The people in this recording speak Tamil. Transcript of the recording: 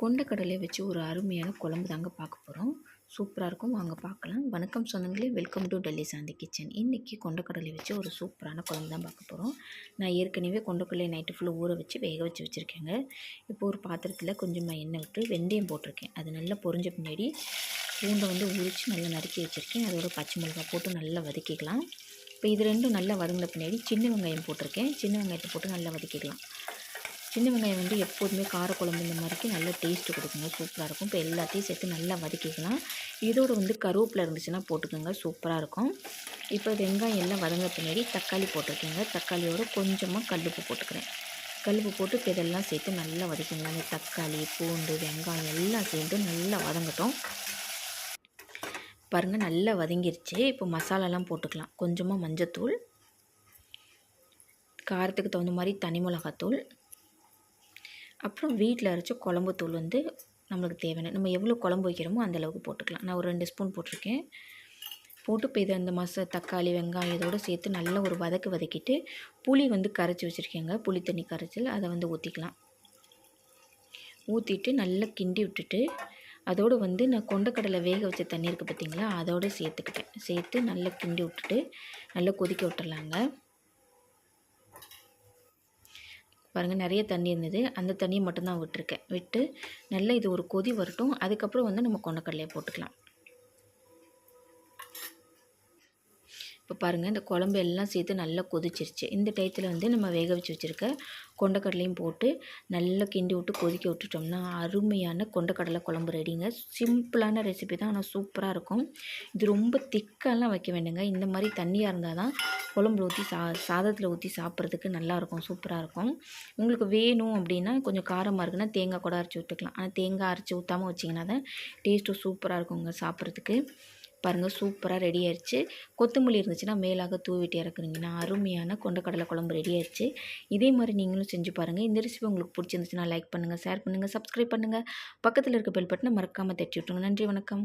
கொண்டக்கடலை வச்சு ஒரு அருமையான குழம்பு தாங்க பார்க்க போகிறோம் சூப்பராக இருக்கும். வாங்க பார்க்கலாம். வணக்கம் சொந்தங்களே. Welcome to Delhi Shanti kitchen இன்றைக்கி கொண்டக்கடலை வச்சு ஒரு சூப்பரான குழம்பு தான் பார்க்க போகிறோம் நான் ஏற்கனவே கொண்டக்கடலை நைட்டு ஃபுல்லாக ஊற வச்சு வேக வச்சு வச்சுருக்கேங்க. இப்போ ஒரு பாத்திரத்தில் கொஞ்சமாக எண்ணெய் விட்டு வெந்தயம் போட்டிருக்கேன். அது நல்லா பொரிஞ்ச பின்னாடி பூண்டை வந்து உரித்து நல்லா நறுக்கி வச்சுருக்கேன். அதோட பச்சை மிளகாய் போட்டு நல்லா வதக்கிக்கலாம். இப்போ இது ரெண்டும் நல்லா வதங்கின பின்னாடி சின்ன வெங்காயம் போட்டிருக்கேன். சின்ன வெங்காயத்தை போட்டு நல்லா வதக்கிக்கலாம். சின்ன வெங்காயம் வந்து எப்போதுமே காரக்குழம்பு இந்த மாதிரிக்கு நல்லா டேஸ்ட்டு கொடுக்குங்க. சூப்பராக இருக்கும். இப்போ எல்லாத்தையும் சேர்த்து நல்லா வதக்கிக்கலாம். இதோடு வந்து கருவேப்பில் இருந்துச்சுன்னா போட்டுக்கோங்க. சூப்பராக இருக்கும். இப்போ வெங்காயம் எல்லாம் வதங்க பின்னாடி தக்காளி போட்டுக்கோங்க தக்காளியோடு கொஞ்சமாக கல்லுப்பு போட்டுக்கிறேன். கல்லுப்பு போட்டு இப்போ இதெல்லாம் சேர்த்து நல்லா வதக்கிங்களா அந்த தக்காளி பூண்டு வெங்காயம் எல்லாம் சேர்ந்து நல்லா வதங்கட்டும். பாருங்கள் நல்லா வதங்கிருச்சு. இப்போ மசாலாலாம் போட்டுக்கலாம். கொஞ்சமாக மஞ்சத்தூள். காரத்துக்கு தகுந்த மாதிரி தனி மிளகாத்தூள். அப்புறம் வீட்டில் அரைச்ச குழம்பு தூள் வந்து நம்மளுக்கு தேவையான நம்ம எவ்வளோ குழம்பு வைக்கிறோமோ அந்தளவுக்கு போட்டுக்கலாம். நான் ஒரு ரெண்டு ஸ்பூன் போட்டிருக்கேன். போட்டு இப்போ இதை அந்த மச தக்காளி வெங்காயம் இதோடு சேர்த்து நல்லா ஒரு வதக்கு வதக்கிட்டு புளி வந்து கரைச்சி வச்சுருக்கேங்க. புளி தண்ணி கரைச்சல் அதை வந்து ஊற்றிக்கலாம் ஊற்றிட்டு நல்லா கிண்டி விட்டுட்டு அதோடு வந்து நான் கொண்டக்கடலை வேக வச்ச தண்ணி இருக்குது பார்த்திங்களா அதோடு சேர்த்துக்கிட்டேன். சேர்த்து நல்லா கிண்டி விட்டுட்டு நல்லா கொதிக்க விட்டுடலாங்க பாருங்கள் நிறைய தண்ணி இருந்தது. அந்த தண்ணியை மட்டும்தான் விட்டுருக்கேன். விட்டு நல்லா இது ஒரு கொதி வரட்டும். அதுக்கப்புறம் வந்து நம்ம கொண்டக்கடலையை போட்டுக்கலாம். இப்போ பாருங்கள் இந்த குழம்பு எல்லாம் சேர்த்து நல்லா கொதிச்சிருச்சு. இந்த டயத்தில் வந்து நம்ம வேக வச்சு வச்சுருக்க கொண்டக்கடலையும் போட்டு நல்லா கிண்டி விட்டு கொதிக்க விட்டுட்டோம்னா அருமையான கொண்டக்கடலை குழம்பு ரெடிங்க. சிம்பிளான ரெசிபி தான். ஆனால் சூப்பராக இருக்கும். இது ரொம்ப திக்கெல்லாம் வைக்க வேண்டுங்க. இந்த மாதிரி தண்ணியாக இருந்தால் தான் குழம்புல ஊற்றி சா சாதத்தில் ஊற்றி சாப்பிட்றதுக்கு நல்லாயிருக்கும் சூப்பராக இருக்கும் உங்களுக்கு வேணும் அப்படின்னா கொஞ்சம் காரமாக இருக்குன்னா தேங்காய் கூட அரைச்சி விட்டுக்கலாம் ஆனால் தேங்காய் அரைச்சி ஊற்றாமல் வச்சிங்கன்னா தான் டேஸ்ட்டும் சூப்பராக இருக்குங்க சாப்பிட்றதுக்கு. பாருங்கள் சூப்பராக ரெடி ஆயிடுச்சு கொத்தமல்லி இருந்துச்சுன்னா மேலாக தூவிட்டு இறக்குறீங்கன்னா அருமையான கொண்டக்கடலை குழம்பு ரெடி ஆயிடுச்சு இதே மாதிரி நீங்களும் செஞ்சு பாருங்கள் இந்த ரெசிபி உங்களுக்கு பிடிச்சிருந்துச்சுன்னா லைக் பண்ணுங்கள் ஷேர் பண்ணுங்கள் சப்ஸ்கிரைப் பண்ணுங்கள் பக்கத்தில் இருக்க பெல் பட்டனை மறக்காமல் தட்டி விட்டுருங்க. நன்றி வணக்கம்.